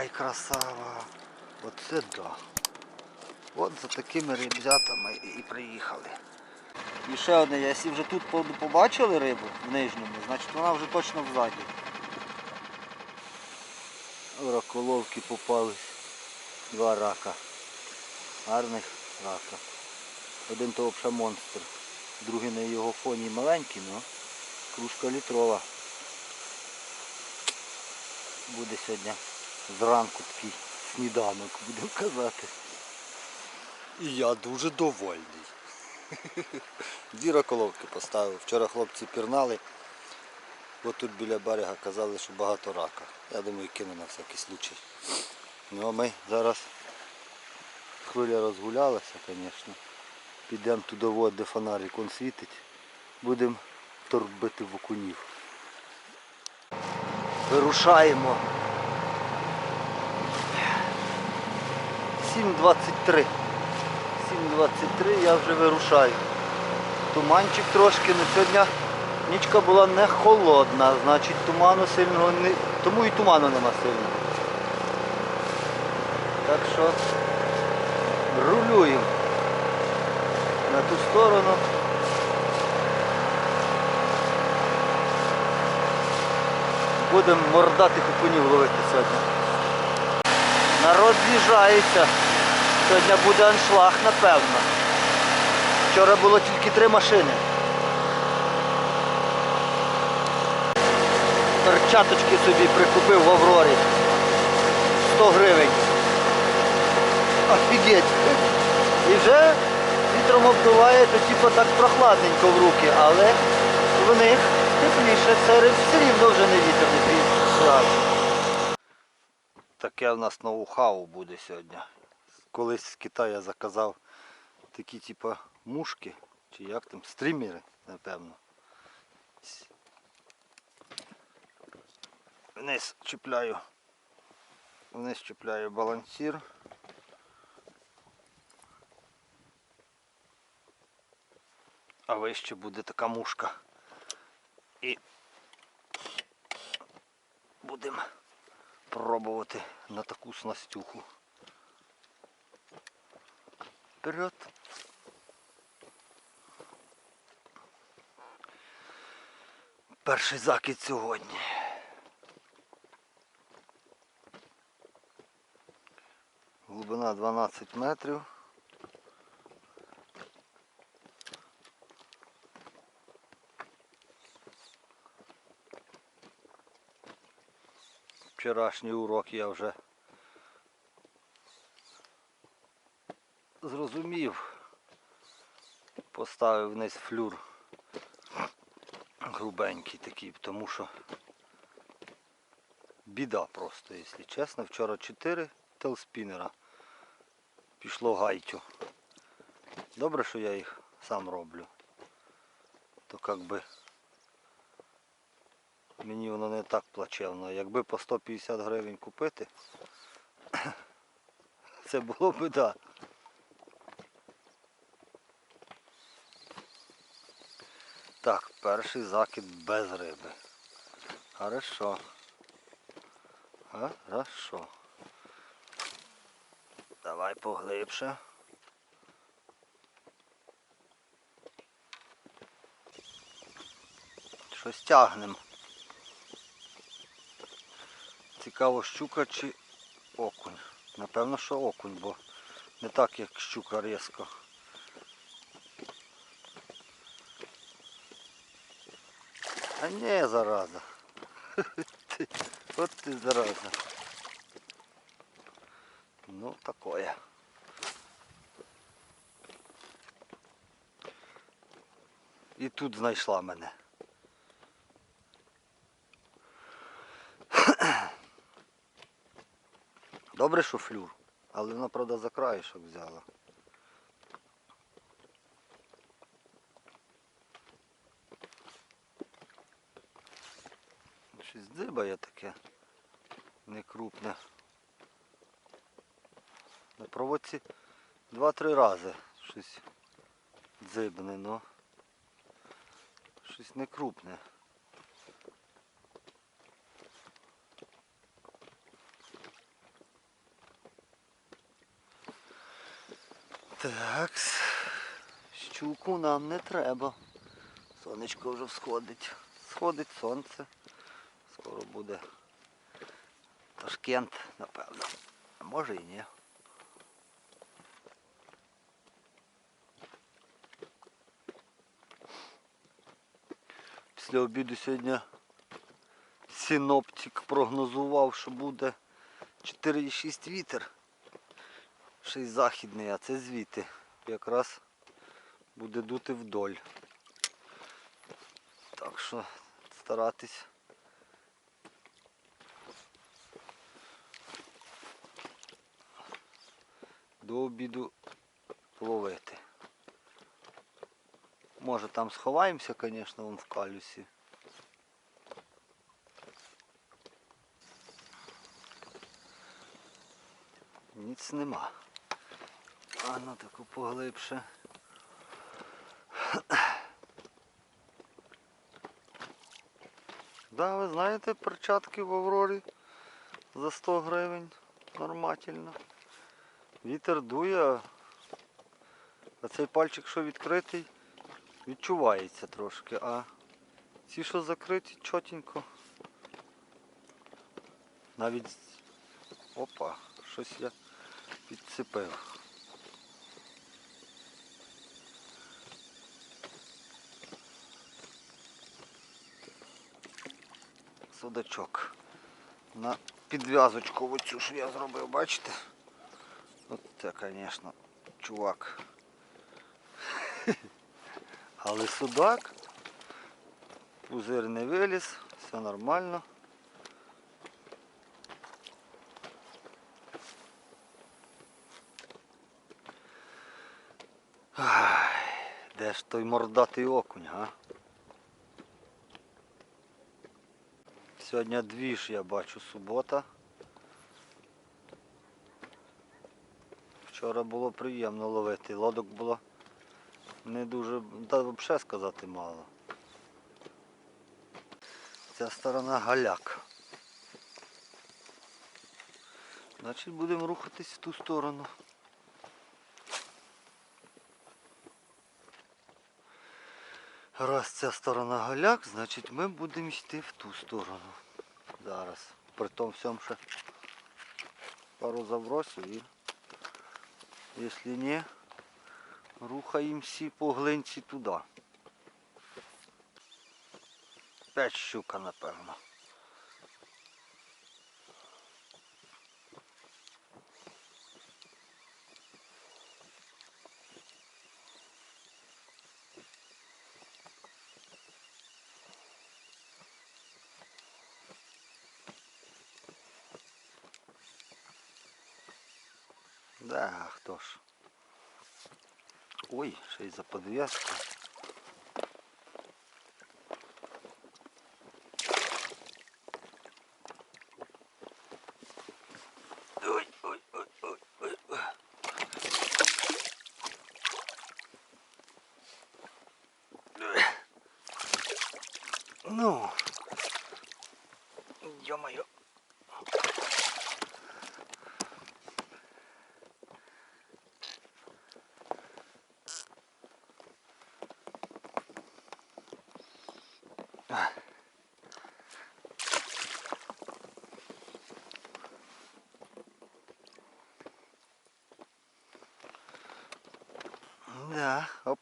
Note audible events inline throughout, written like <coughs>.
Ай, красава. Оце да. От за такими ребятами і приїхали. І ще одне, якщо вже тут побачили рибу в нижньому, значить вона вже точно взаді. Раколовки попались. Два рака. Гарних рака. Один то взагалі монстр. Другий на його фоні маленький, але кружка літрова. Буде сьогодні зранку такий сніданок, будемо казати. І я дуже довольний. Дві раколовки поставив. Вчора хлопці пірнали. Бо тут біля берега казали, що багато рака. Я думаю, кину на всякий случай. Ну а ми зараз хвиля розгулялася, звісно. Підемо туди, от, де фонарик он світить. Будемо торбити в. Вирушаємо. 7.23. 7.23 я вже вирушаю. Туманчик трошки, але сьогодні нічка була не холодна, значить туману сильного не... Тому і туману нема сильного. Так що рулюємо на ту сторону. Будемо мордатих окунів ловити сьогодні. Народ з'їжджається. Сьогодні буде аншлаг, напевно. Вчора було тільки три машини. Перчаточки собі прикупив в Аврорі. 100 гривень. Офігеть. І вже вітром обдуває, то типу так прохладненько в руки, але в них тепліше, це все рівно вже не вітер, не крізь. Таке в нас ноу-хау буде сьогодні. Колись з Китаю заказав такі типу мушки, чи як там, стрімери, напевно. Вниз чіпляю. Вниз чіпляю балансір. А вище буде така мушка. І будемо пробувати на таку снастюху. Вперед. Перший закид сьогодні. Глибина 12 метрів. Вчорашній урок я вже зрозумів. Поставив вниз флюр грубенький такий, тому що біда просто, якщо чесно. Вчора 4 телспінера пішло гайтю. Добре, що я їх сам роблю. То як би мені воно не так плачевно. Якби по 150 гривень купити, <coughs> це було б да. Так, перший закид без риби. Хорошо. Хорошо. Давай поглибше. Щось тягнемо. Цікаво, щука чи окунь. Напевно, що окунь, бо не так, як щука різко. А не, зараза. От ти зараза. Ну, такое. І тут знайшла мене. Добре, що флюр, але вона, правда, за краєшок взяла. дзибає таке некрупне. На проводці два-три рази щось дзибне, ну щось некрупне. Так, щуку нам не треба. Сонечко вже всходить. Сходить сонце. Скоро буде Ташкент, напевно. А може і ні. Після обіду сьогодні синоптик прогнозував, що буде 4,6 вітер. Ще й західний, а це звідти. Якраз буде дути вдоль. Так що старатись. До обіду ловити. Може там сховаємося, звісно, вон в калюсі. Ніц нема. А ну таку поглибше. Да, ви знаєте, перчатки в Аврорі за 100 гривень. Нормально. Вітер дує, а цей пальчик, що відкритий, відчувається трошки, а ці, що закриті, чотенько. Навіть опа, щось я підцепив. Судачок. На підв'язочку оцю, що я зробив, бачите? Це, звісно, чувак. Але судак, пузир не виліз, все нормально. Де ж той мордатий окунь, а? Сьогодні дві ж я бачу субота. Вчора було приємно ловити. Лодок було не дуже, та взагалі сказати мало. Ця сторона галяк. Значить будемо рухатись в ту сторону. Раз ця сторона галяк, значить ми будемо йти в ту сторону. Зараз. При тому всьому ще пару забросів і якщо ні, рухаємося по глинці туди. П'ять щука, напевно. Да, хто ж. За подв'язку.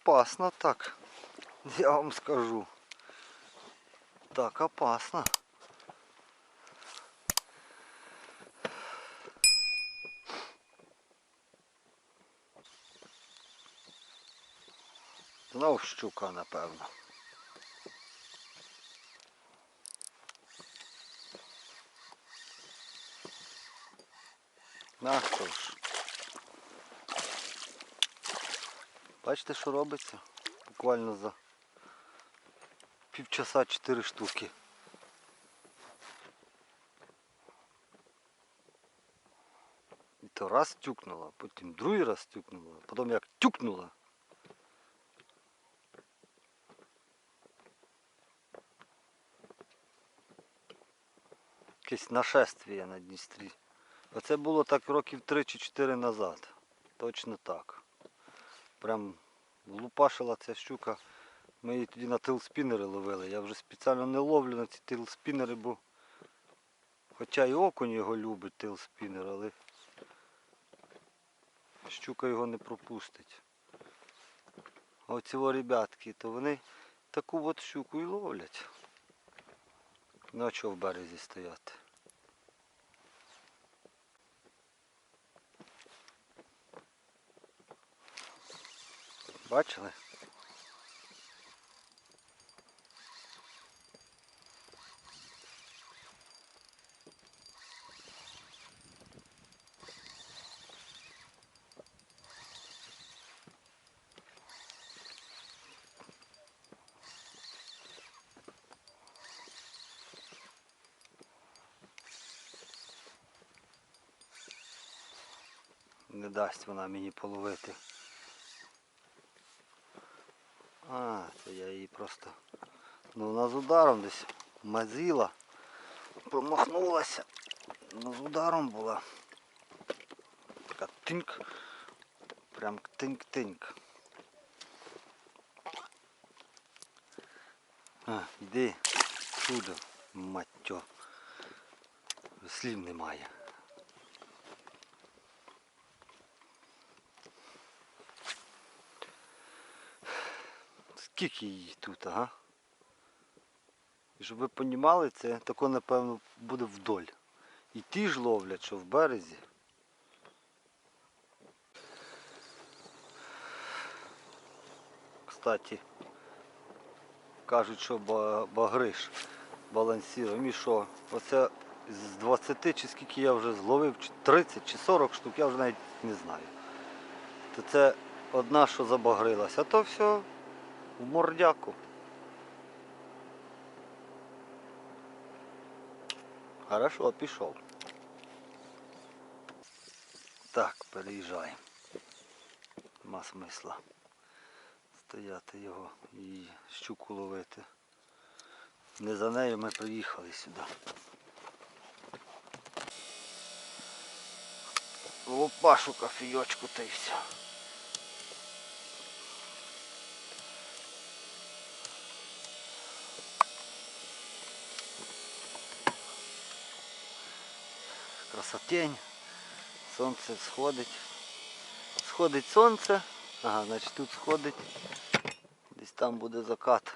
Опасно так. <laughs> Я вам скажу. Так опасно. Знов щука, напевно. На Бачите, що робиться? Буквально за півчаса 4 штуки. І то раз тюкнула, потім другий раз тюкнула, потім як тюкнула. Якесь нашествие на Дністрі. Оце було так років 3 чи 4 назад. Точно так. Прям лупашила ця щука. Ми її тоді на тилспінери ловили. Я вже спеціально не ловлю на ці тилспінери, бо хоча і окунь його любить тилспінер, але щука його не пропустить. А оці ребятки, то вони таку от щуку і ловлять. Ну а чого в березі стояти? Бачили? Не дасть вона мені половити. А, це я її просто. Ну з ударом десь мазила. Промахнулася. Ну з ударом була. Така тиньк. Прям тиньк-тиньк. А, йди сюди, маттьо. Слів немає. Скільки її тут, ага? І щоб ви розуміли, це тако, напевно, буде вдоль. І ті ж ловлять, що в березі. Кстати, кажуть, що багриш балансірує. І що? Оце з 20 чи скільки я вже зловив, чи 30 чи 40 штук, я вже навіть не знаю. То це одна, що забагрилась, а то все в мордяку. Хорошо, пішов. Так, переїжджаємо. Нема смисла стояти його і щуку ловити. Не за нею ми приїхали сюди. Лопашу кофійочку та й все. Красотень. Сонце сходить. Сходить сонце. Ага, значить тут сходить. Десь там буде закат.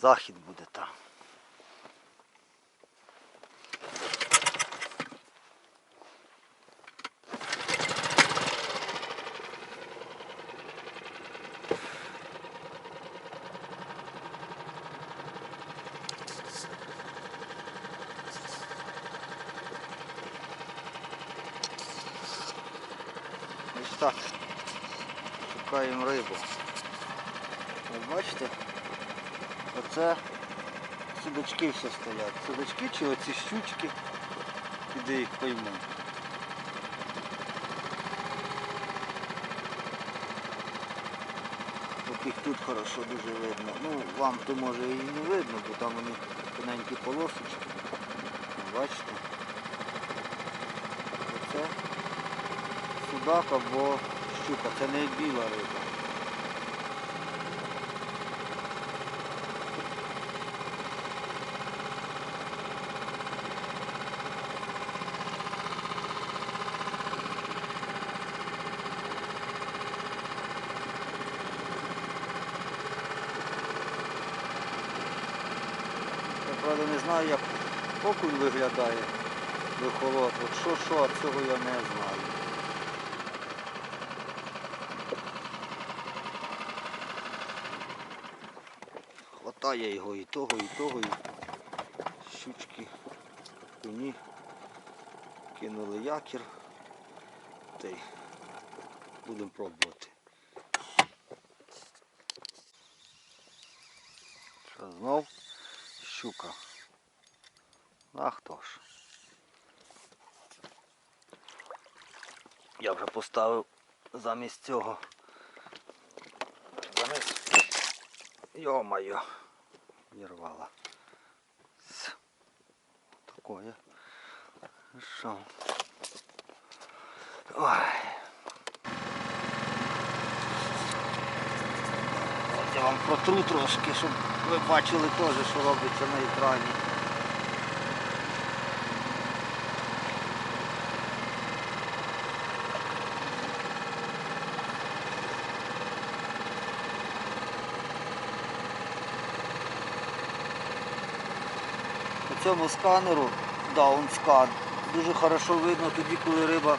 Захід буде там. Так. Шукаємо рибу. От бачите? Оце судачки все стоять. Судачки чи оці щучки, іде їх пойму. От їх тут хорошо дуже видно. Ну, вам то може і не видно, бо там вони тоненькі полосочки. Бачите? Оце судак або щука, це не біла риба. Правда не знаю, як окунь виглядає вихолод. От що що, цього я не знаю. Хватає його і того, і того, і щучки, коні. Кинули якір. Та й будемо пробувати. Що знов щука. А хто ж? Я вже поставив замість цього. Замість. Йо-моє не рвало. Такое. Хорошо. Ой. От я вам протру трошки, щоб ви бачили теж, що робиться на екрані. Цьому сканеру, даунскан, дуже хорошо видно тоді, коли риба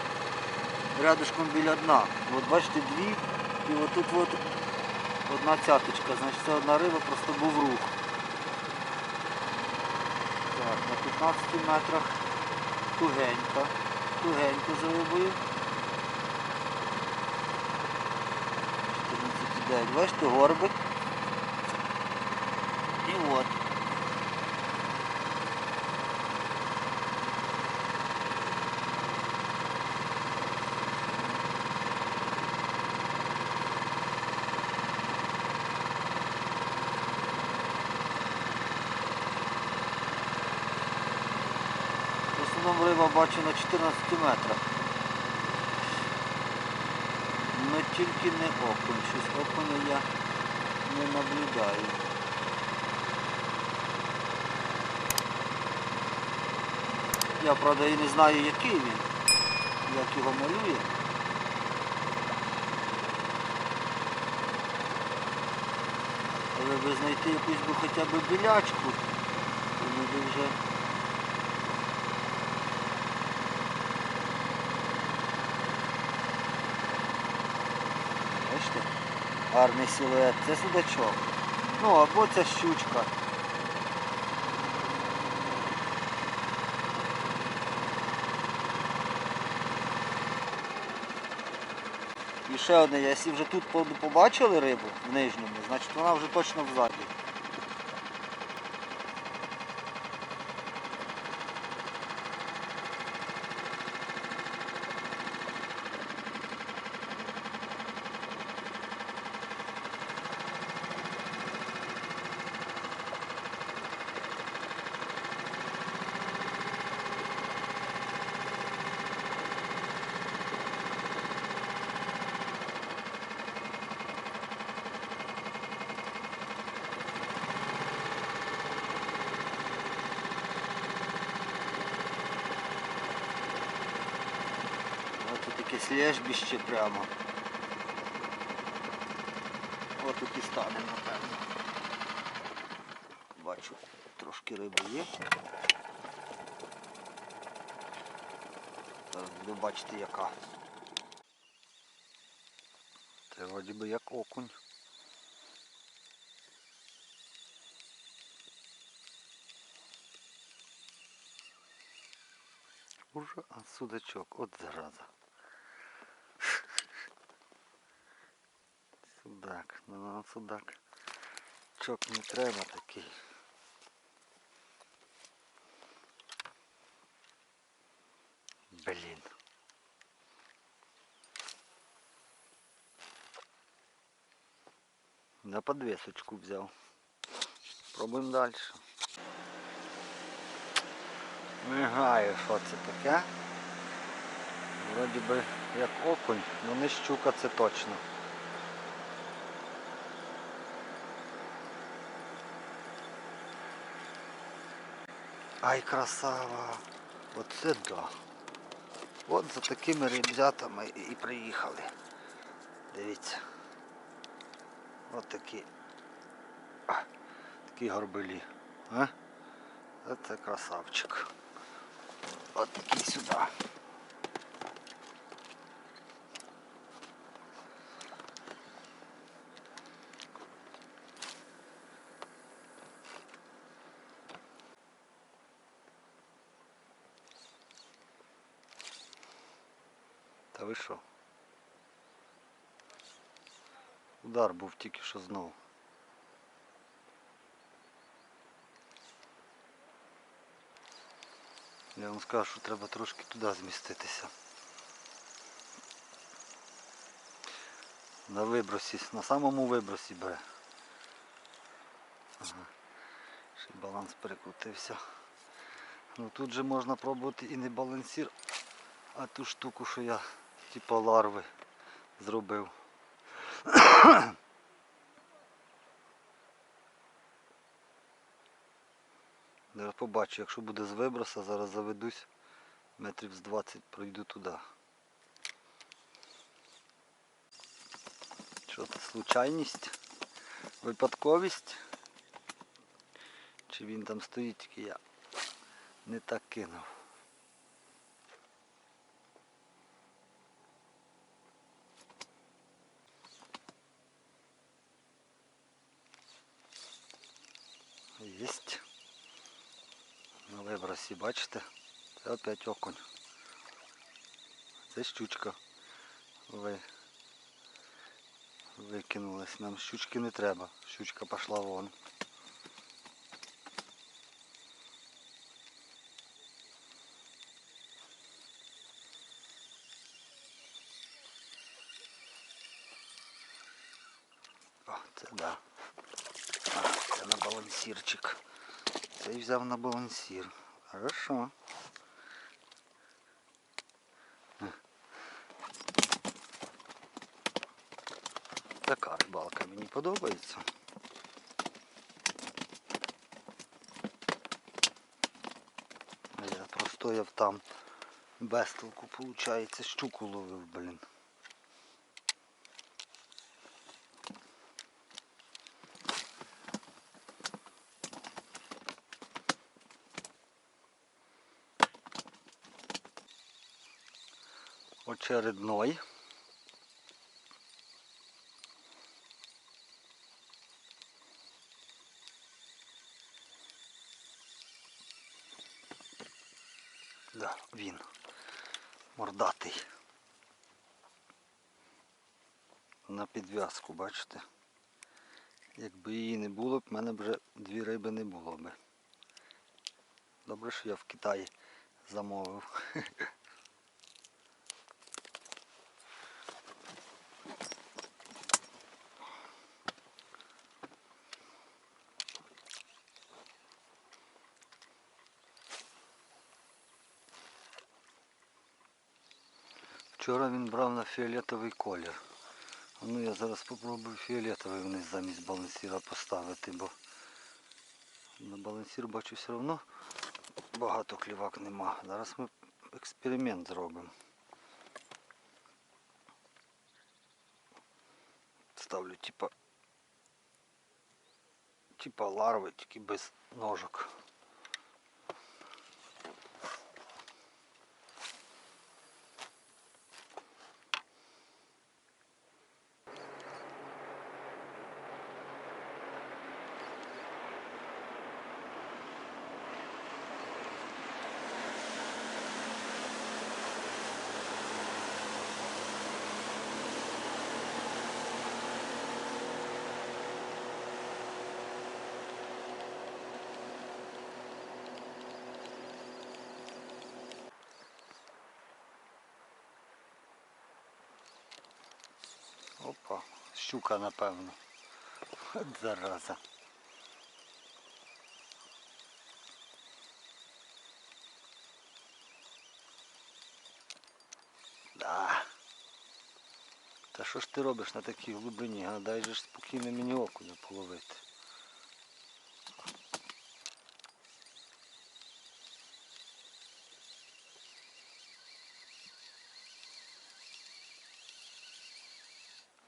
рядышком біля дна. От бачите дві і отут от одна цяточка, значить це одна риба, просто був рух. Так, на 15 метрах тугенько, тугенько за рибою. 14,9. Бачите, горбик. І от. В основному бачу на 14 метрах. Ну тільки не окунь. Щось окуня я не наблюдаю. Я правда і не знаю який він, як його малює. Але би знайти якусь би хоча б білячку, то би вже Бачите? Гарний силует. Це судачок. Ну або ця щучка. І ще одне, якщо вже тут побачили рибу в нижньому, значить вона вже точно в Ось тут якесь лежбище прямо. Ось тут і стане, напевно. Бачу, трошки риби є. Зараз буду бачити яка. Це вроді би як окунь. Уже а судачок, от зараза. Судак, ну нам судак. Чок не треба такий. Блін. На подвесочку взяв. Пробуємо далі. Мигаю, що це таке. Вроді би як окунь, але не щука це точно. Ай, красава! Оце да. От за такими ребятами і приїхали. Дивіться. От такі. А, такі горбилі. А? Це красавчик. От такий сюди. Та ви що? Удар був тільки що знову. Я вам скажу, що треба трошки туди зміститися. На вибросі, на самому вибросі бере. Ще баланс перекрутився. Ну тут же можна пробувати і не балансір, а ту штуку, що я типу ларви зробив. <coughs> Зараз побачу, якщо буде з виброса, зараз заведусь, метрів з 20 пройду туди. Що це случайність, випадковість? Чи він там стоїть, тільки я не так кинув. Єсть. На вибросі, бачите? Це опять окунь. Це щучка. Ви... Викинулась. Нам щучки не треба. Щучка пішла вон. О, це да. А, це на балансірчик. Цей взяв на балансір. Хорошо. Така рибалка мені подобається. Я простояв там без толку, виходить, щуку ловив, блін. Очередной. Да, він. Мордатий. На підв'язку, бачите? Якби її не було б, в мене вже дві риби не було б. Добре, що я в Китаї замовив. <laughs> Вчора він брав на фіолетовий колір. Ну я зараз спробую фіолетовий вниз замість балансіра поставити, бо на балансір бачу все одно багато клівак нема. Зараз ми експеримент зробимо. Ставлю типа типа ларви, тільки без ножок. Опа, щука напевно. От зараза. Да. Та що ж ти робиш на такій глибині? А дай же ж спокійно мені окуня половити.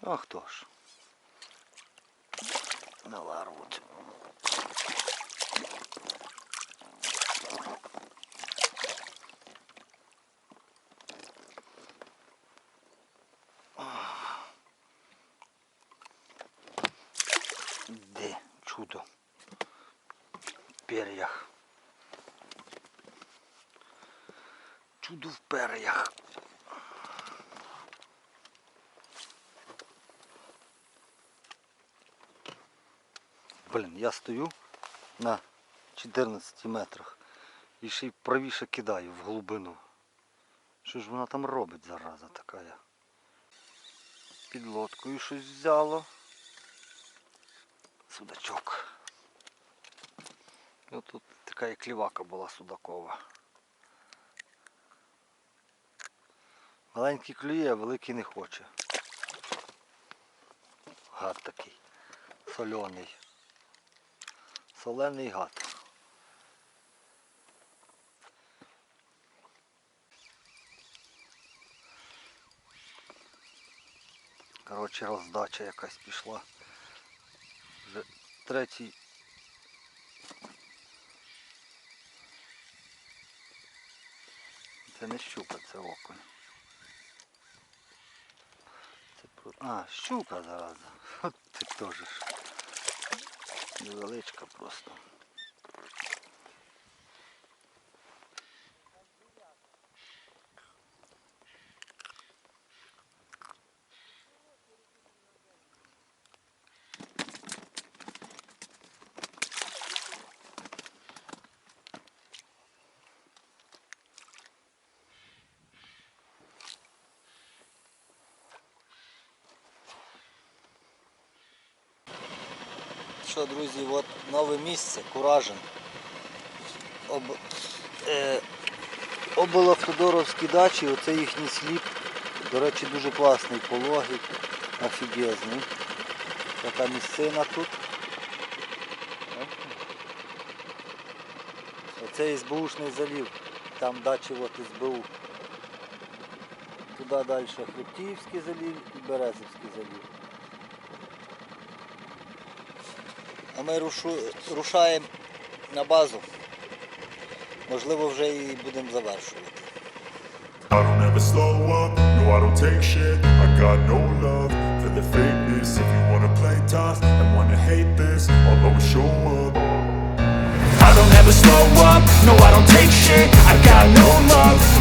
А хто ж? На ларву. Де чудо? В пер'ях. Чудо в пер'ях. Блін, я стою на 14 метрах і ще й правіше кидаю в глибину. Що ж вона там робить, зараза така? Під лодкою щось взяло. Судачок. І тут така і клівака була судакова. Маленький клює, а великий не хоче. Гад такий. Соляний солений гад. Коротше, роздача якась пішла. Вже третій. Це не щука, це окунь. Це... А, щука зараз. От <laughs> ти теж. Невеличка просто. Що, друзі, от нове місце, Куражин. Об, е, Облавтодоровські дачі, оце їхній сліп. До речі, дуже класний, пологий, офігезний. Така місцина тут. Оце СБУшний залів. Там дачі от СБУ. Туди далі Хребтіївський залів і Березівський залів. А ми рушу, рушаємо на базу. Можливо, вже і будемо завершувати. I don't ever slow up, no I don't take shit I got no love for the fakeness If you wanna play tough and wanna hate this I'll always show up I don't ever slow up, no I don't take shit I got no love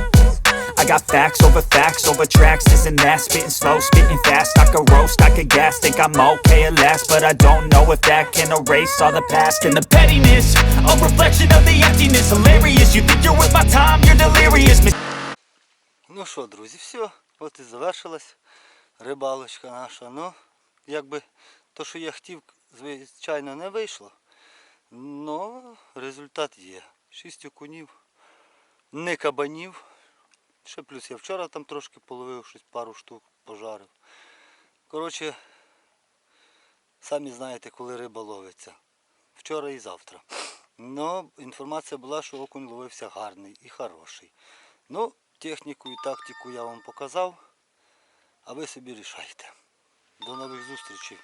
I got facts over facts over tracks This and that, spitting slow, spitting fast I could roast, I could gas, think I'm okay at last But I don't know if that can erase all the past And the pettiness, a reflection of the emptiness Hilarious, you think you're worth my time, you're delirious Ну що, друзі, все. От і завершилась рибалочка наша. Ну, якби то, що я хотів, звичайно, не вийшло. Но результат є. Шість окунів, не кабанів. Ще плюс я вчора там трошки половив, щось пару штук пожарив. Коротше, самі знаєте, коли риба ловиться. Вчора і завтра. Ну, інформація була, що окунь ловився гарний і хороший. Ну, техніку і тактику я вам показав, а ви собі рішайте. До нових зустрічей.